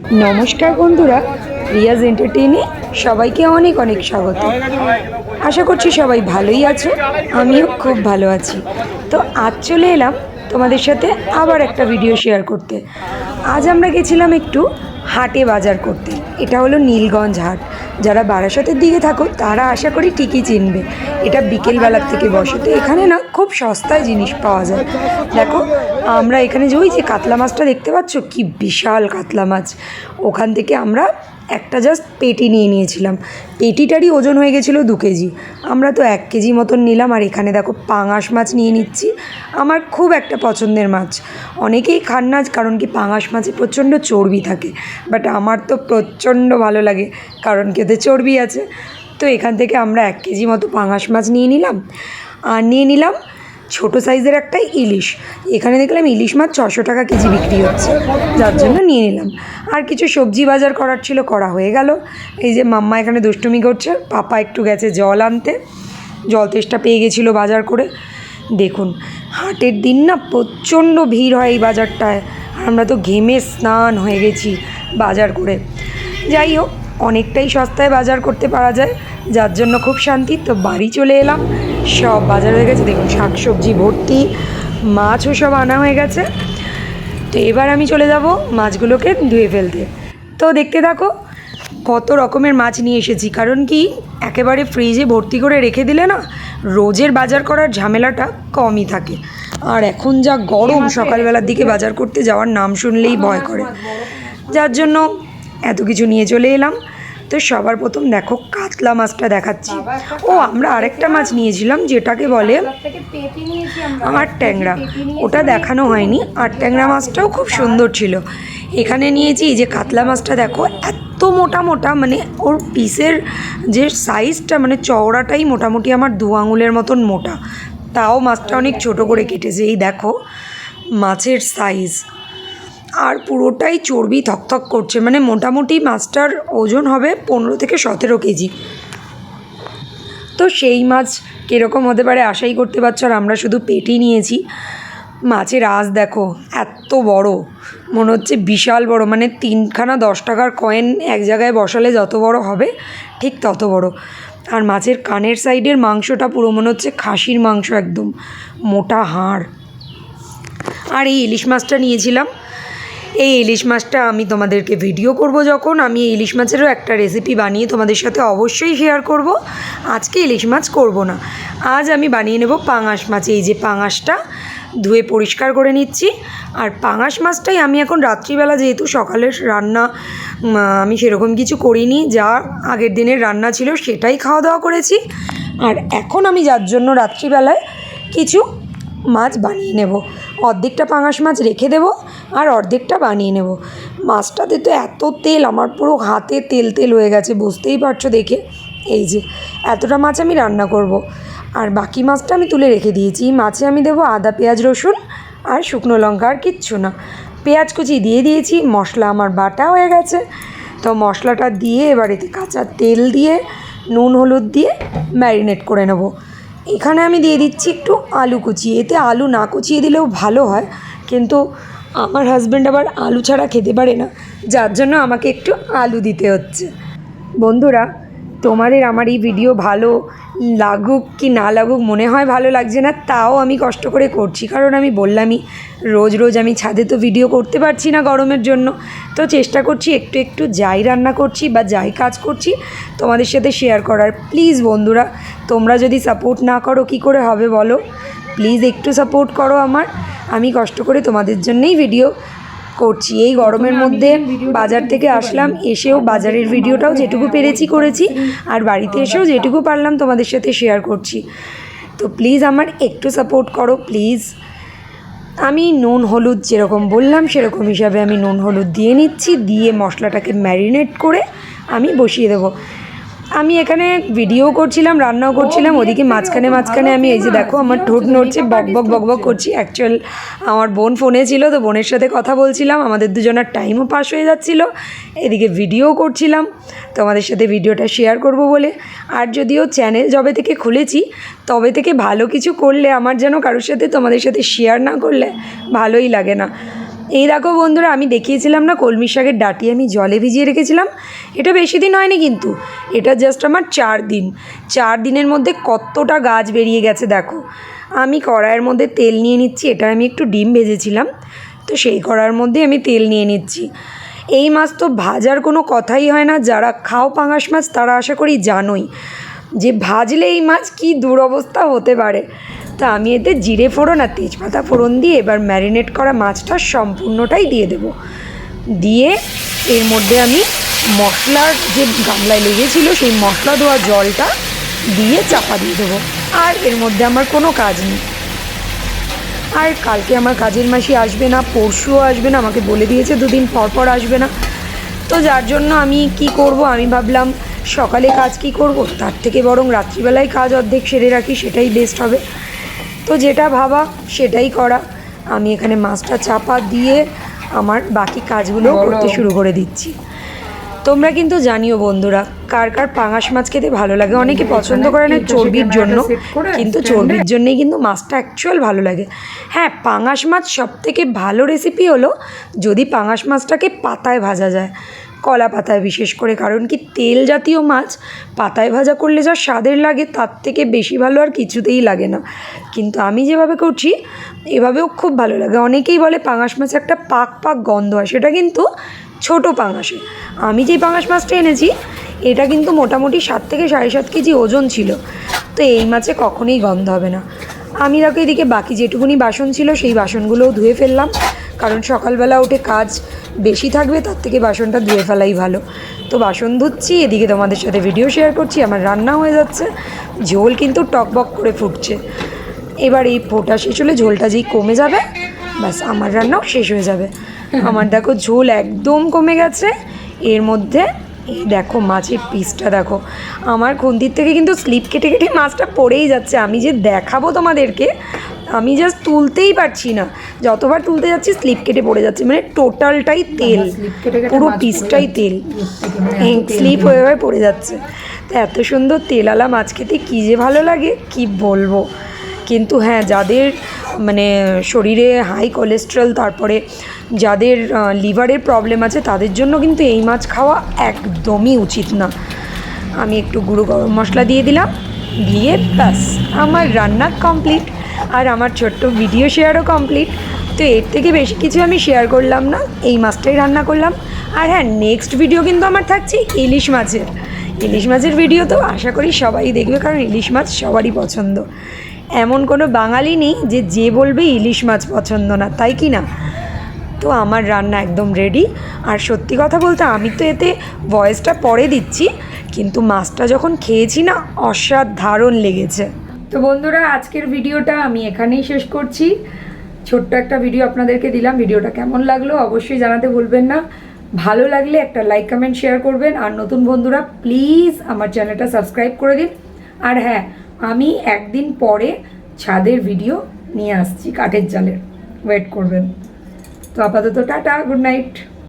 নমস্কার বন্ধুরা, রিয়াজ এন্টারটেইনে সবাইকে অনেক অনেক স্বাগত। আশা করছি সবাই ভালোই আছো, আমিও খুব ভালো আছি। তো আজ চলে এলাম তোমাদের সাথে আবার একটা ভিডিও শেয়ার করতে। আজ আমরা গেছিলাম একটু হাটে বাজার করতে। এটা হলো নীলগঞ্জ হাট। যারা বারাসতের দিকে থাকো, তারা আশা করি ঠিকই চিনবে। এটা বিকেলবেলার থেকে বসে। তো এখানে না খুব সস্তায় জিনিস পাওয়া যায়। দেখো, আমরা এখানে যে ওই যে কাতলা মাছটা দেখতে পাচ্ছ, কি বিশাল কাতলা মাছ। ওখান থেকে আমরা একটা জাস্ট পেটি নিয়ে নিয়েছিলাম। পেটিটারই ওজন হয়ে গেছিল দু কেজি। আমরা তো এক কেজি মতন নিলাম, আর এখানে দেখো পাঙাশ মাছ নিয়ে নিচ্ছি। আমার খুব একটা পছন্দের মাছ। অনেকেই খান না, কারণ কি পাঙাশ মাছে প্রচণ্ড চর্বি থাকে। বাট আমার তো প্রচণ্ড ভালো লাগে, কারণ খেতে চর্বি আছে। তো এখান থেকে আমরা এক কেজি মতো পাঙাশ মাছ নিয়ে নিলাম। আর নিয়ে নিলাম ছোটো সাইজের একটা ইলিশ। এখানে দেখলাম ইলিশ মাছ ছশো টাকা কেজি বিক্রি হচ্ছে। যার জন্য নিয়ে নিলাম। আর কিছু সবজি বাজার করার ছিল, করা হয়ে গেল। এই যে মাম্মা এখানে দুষ্টুমি করছে, পাপা একটু গেছে জল আনতে। জল তেষ্টা পেয়ে গেছিল বাজার করে। দেখুন, হাটের দিন না প্রচণ্ড ভিড় হয় এই বাজারটায়। আমরা তো ঘেমে স্নান হয়ে গেছি বাজার করে। যাই হোক অনেকটাই সস্তায় বাজার করতে পারা যায় যার জন্য খুব শান্তি। তো বাড়ি চলে এলাম। সব বাজার হয়ে গেছে। দেখুন শাক সবজি ভর্তি মাছও সব আনা হয়ে গেছে। তো এবার আমি চলে যাব মাছগুলোকে ধুয়ে ফেলতে। তো দেখতে থাকো কত রকমের মাছ নিয়ে এসেছি। কারণ কি একেবারে ফ্রিজে ভর্তি করে রেখে দিলে না রোজের বাজার করার ঝামেলাটা কমই থাকে। আর এখন যা গরম সকালবেলার দিকে বাজার করতে যাওয়ার নাম শুনলেই ভয় করে। যার জন্য এত কিছু নিয়ে চলে এলাম। তো সবার প্রথম দেখো কাতলা মাছটা দেখাচ্ছি। ও আমরা আরেকটা মাছ নিয়েছিলাম যেটাকে বলে আট ট্যাংরা। ওটা দেখানো হয়নি। আট ট্যাংরা মাছটাও খুব সুন্দর ছিল। এখানে নিয়েছি এই যে কাতলা মাছটা দেখো এত মোটা মোটা মানে ওর পিসের যে সাইজটা মানে চওড়াটাই মোটামুটি আমার দু আঙুলের মতন মোটা। তাও মাছটা অনেক ছোট করে কেটেছে। এই দেখো মাছের সাইজ। আর পুরোটাই চর্বি থকথক করছে। মানে মোটামুটি মাছটার ওজন হবে পনেরো থেকে সতেরো কেজি। তো সেই মাছ কীরকম হতে পারে আশাই করতে পারছ আর আমরা শুধু পেটি নিয়েছি। মাছের আঁশ দেখো, এত বড়। মনে হচ্ছে বিশাল বড় মানে তিনখানা দশ টাকার কয়েন এক জায়গায় বসালে যত বড় হবে, ঠিক তত বড়। আর মাছের কানের সাইডের মাংসটা পুরো মনে হচ্ছে খাসির মাংস একদম, মোটা হাড়। আর এই ইলিশ মাছটা নিয়েছিলাম। এই ইলিশ মাছটা আমি তোমাদেরকে ভিডিও করব যখন। আমি ইলিশ মাছেরও একটা রেসিপি বানিয়ে তোমাদের সাথে অবশ্যই শেয়ার করব। আজকে ইলিশ মাছ করব না। আজ আমি বানিয়ে নেব পাঙাশ মাছ। এই যে পাঙাশটা ধুয়ে পরিষ্কার করে নিচ্ছি। আর পাঙাশ মাছটাই আমি এখন রাত্রিবেলা যেহেতু সকালের রান্না আমি সেরকম কিছু করিনি, যা আগের দিনের রান্না ছিল সেটাই খাওয়া দাওয়া করেছি। আর এখন আমি যার জন্য রাত্রিবেলায় কিছু মাছ বানিয়ে নেব। অর্ধেকটা পাঙাশ মাছ রেখে দেবো আর অর্ধেকটা বানিয়ে নেব। মাছটাতে তো এত তেল, আমার পুরো হাতে তেল তেল হয়ে গেছে, বুঝতেই পারছ দেখে? এই যে, এতটা মাছ আমি রান্না করব। আর বাকি মাছটা আমি তুলে রেখে দিয়েছি। মাছে আমি দেবো আদা, পেঁয়াজ, রসুন আর শুকনো লঙ্কা আর কিচ্ছু না। পেঁয়াজ কুচি দিয়ে দিয়েছি, মশলা আমার বাটা হয়ে গেছে। তো মশলাটা দিয়ে এবার এতে কাঁচা তেল দিয়ে, নুন, হলুদ দিয়ে ম্যারিনেট করে নেব। এখানে আমি দিয়ে দিচ্ছি একটু আলু কুচিয়ে এতে আলু না কুচিয়ে দিলেও ভালো হয়, কিন্তু আমার হাজব্যান্ড আবার আলু ছাড়া খেতে পারে না, যার জন্য আমাকে একটু আলু দিতে হচ্ছে। বন্ধুরা, তোমাদের আমার এই ভিডিও ভালো লাগুক কি না লাগুক, মনে হয় ভালো লাগছে না, তাও আমি কষ্ট করে করছি। কারণ আমি বললামই, রোজ রোজ আমি ছাদে তো ভিডিও করতে পারছি না গরমের জন্য। তো চেষ্টা করছি, একটু একটু যাই রান্না করছি বা যাই কাজ করছি, তোমাদের সাথে শেয়ার করার। প্লিজ বন্ধুরা, তোমরা যদি সাপোর্ট না করো, কি করে হবে বলো? প্লিজ একটু সাপোর্ট করো আমার। আমি কষ্ট করে তোমাদের জন্যেই ভিডিও করছি। এই গরমের মধ্যে বাজার থেকে আসলাম এসেও বাজারের ভিডিওটাও যেটুকু পেরেছি করেছি আর বাড়িতে এসেও যেটুকু পারলাম তোমাদের সাথে শেয়ার করছি। তো প্লিজ আমার একটু সাপোর্ট করো প্লিজ আমি নুন হলুদ যেরকম বললাম সেরকম হিসাবে আমি নুন হলুদ দিয়ে নিচ্ছি দিয়ে মশলাটাকে ম্যারিনেট করে আমি বসিয়ে দেবো। আমি এখানে ভিডিও করছিলাম রান্নাও করছিলাম ওদিকে মাঝখানে মাঝখানে আমি এই যে দেখো আমার ঠোঁট নড়ছে বক বক বক বক করছি। অ্যাকচুয়াল আমার বোন ফোনে ছিল তো বোনের সাথে কথা বলছিলাম আমাদের দুজনের টাইমও পাস হয়ে যাচ্ছিল। এদিকে ভিডিও করছিলাম তোমাদের সাথে ভিডিওটা শেয়ার করব বলে। আর যদিও চ্যানেল যবে থেকে খুলেছি তবে থেকে ভালো কিছু করলে আমার যেন কারোর সাথে তোমাদের সাথে শেয়ার না করলে ভালোই লাগে না। এই দেখো বন্ধুরা, আমি দেখিয়েছিলাম না, কলমি শাকের ডাটি আমি জলে ভিজিয়ে রেখেছিলাম। এটা বেশি দিন হয়নি কিন্তু। এটা জাস্ট আমার চার দিন। চার দিনের মধ্যে কতটা গাছ বেরিয়ে গেছে দেখো। আমি কড়াইয়ের মধ্যে তেল নিয়ে নিচ্ছি, এটা আমি একটু ডিম ভেজেছিলাম। তো সেই কড়ার মধ্যে আমি তেল নিয়ে নিচ্ছি। এই মাছ তো ভাজার কোনো কথাই হয় না, যারা খাও পাঙাশ মাছ তারা আশা করি জানোই। যে ভাজলে এই মাছ কী দুরবস্থা হতে পারে। তা আমি এতে জিরে ফোড়ন আর তেজপাতা ফোড়ন দিয়ে এবার ম্যারিনেট করা মাছটা সম্পূর্ণটাই দিয়ে দেবো। দিয়ে এর মধ্যে আমি মশলার যে গামলায় লেগেছিল সেই মশলা দেওয়া জলটা দিয়ে চাপা দিয়ে দেবো। আর এর মধ্যে আমার কোনো কাজ নেই। আর কালকে আমার কাজের মাসি আসবে না, পরশুও আসবে না, আমাকে বলে দিয়েছে দুদিন পর পর আসবে না। তো যার জন্য আমি কি করব? আমি ভাবলাম সকালে কাজ কি করব? তার থেকে বরং রাত্রিবেলায় কাজ অর্ধেক সেরে রাখি, সেটাই বেস্ট হবে। তো যেটা ভাবা সেটাই করা। আমি এখানে মাছটা চাপা দিয়ে আমার বাকি কাজগুলো করতে শুরু করে দিচ্ছি। তোমরা কিন্তু জানিও বন্ধুরা কার কার পাঙাশ মাছ খেতে ভালো লাগে? অনেকে পছন্দ করে না চর্বির জন্য কিন্তু চর্বির জন্যেই কিন্তু মাছটা অ্যাকচুয়াল ভালো লাগে। হ্যাঁ পাঙাশ মাছ সব থেকে ভালো রেসিপি হলো যদি পাঙাশ মাছটাকে পাতায় ভাজা যায়। কলা পাতায় বিশেষ করে, কারণ কি তেল জাতীয় মাছ পাতায় ভাজা করলে যা স্বাদের লাগে তার থেকে বেশি ভালো আর কিছুতেই লাগে না। কিন্তু আমি যেভাবে করছি, এভাবেও খুব ভালো লাগে। অনেকেই বলে পাঙাশ মাছ একটা পাক পাক গন্ধ হয়, সেটা কিন্তু ছোট পাঙাশে। আমি যেই পাঙাশ মাছটা এনেছি, এটা কিন্তু মোটামুটি সাত থেকে সাড়ে সাত কেজি ওজন ছিল। তো এই মাছে কখনোই গন্ধ হবে না। আমি দেখো এদিকে বাকি যেটুকুনি বাসন ছিল সেই বাসনগুলোও ধুয়ে ফেললাম। কারণ সকালবেলা উঠে কাজ বেশি থাকবে তার থেকে বাসনটা ধুয়ে ফেলাই ভালো। তো বাসন ধুচ্ছি এদিকে তোমাদের সাথে ভিডিও শেয়ার করছি আমার রান্না হয়ে যাচ্ছে। ঝোল কিন্তু টকবক করে ফুটছে। এবার এই ফোটা শেষ হলে ঝোলটা যেই কমে যাবে ব্যাস আমার রান্নাও শেষ হয়ে যাবে। আমার দেখো ঝোল একদম কমে গেছে এর মধ্যে এই দেখো মাছের পিসটা দেখো। আমার খুন্তির থেকে কিন্তু স্লিপ কেটে কেটে মাছটা পড়েই যাচ্ছে। আমি যে দেখাবো তোমাদেরকে আমি জাস্ট তুলতেই পারছি না। যতবার তুলতে যাচ্ছি স্লিপ কেটে পড়ে যাচ্ছে। মানে টোটালটাই তেল। পুরো পিসটাই তেল। তেল স্লিপ হয়ে হয়ে পড়ে যাচ্ছে। তো এত সুন্দর তেলালা মাছ খেতে কী যে ভালো লাগে কি বলব। কিন্তু হ্যাঁ যাদের মানে শরীরে হাই কোলেস্ট্রল তারপরে যাদের লিভারের প্রবলেম আছে, তাদের জন্য কিন্তু এই মাছ খাওয়া একদমই উচিত না। আমি একটু গুঁড়ো গরম মশলা দিয়ে দিলাম, দিয়ে ব্যাস, আমার রান্না কমপ্লিট আর আমার ছোট্ট ভিডিও শেয়ারও কমপ্লিট তো এর থেকে বেশি কিছু আমি শেয়ার করলাম না, এই মাছটাই রান্না করলাম। আর হ্যাঁ নেক্সট ভিডিও কিন্তু আমার থাকছে ইলিশ মাছের। ইলিশ মাছের ভিডিও তো আশা করি সবাই দেখবে, কারণ ইলিশ মাছ সবারই পছন্দ। এমন কোনো বাঙালি নেই যে যে বলবে ইলিশ মাছ পছন্দ না, তাই কি না? তো আমার রান্না একদম রেডি আর সত্যি কথা বলতে আমি তো এতে ভয়েসটা পরে দিচ্ছি, কিন্তু মাছটা যখন খেয়েছি না, অসাধারণ লেগেছে। তো বন্ধুরা, আজকের ভিডিওটা আমি এখানেই শেষ করছি। ছোট্ট একটা ভিডিও আপনাদেরকে দিলাম। ভিডিওটা কেমন লাগল অবশ্যই জানাতে ভুলবেন না। ভালো লাগলে একটা লাইক কমেন্ট শেয়ার করবেন। আর নতুন বন্ধুরা প্লিজ আমার চ্যানেলটা সাবস্ক্রাইব করে দিন। আর হ্যাঁ আমি একদিন পরে ছাদের ভিডিও নিয়ে আসছি, কাঠের জালের ওয়েট করবেন। তো আপাতত টাটা গুড নাইট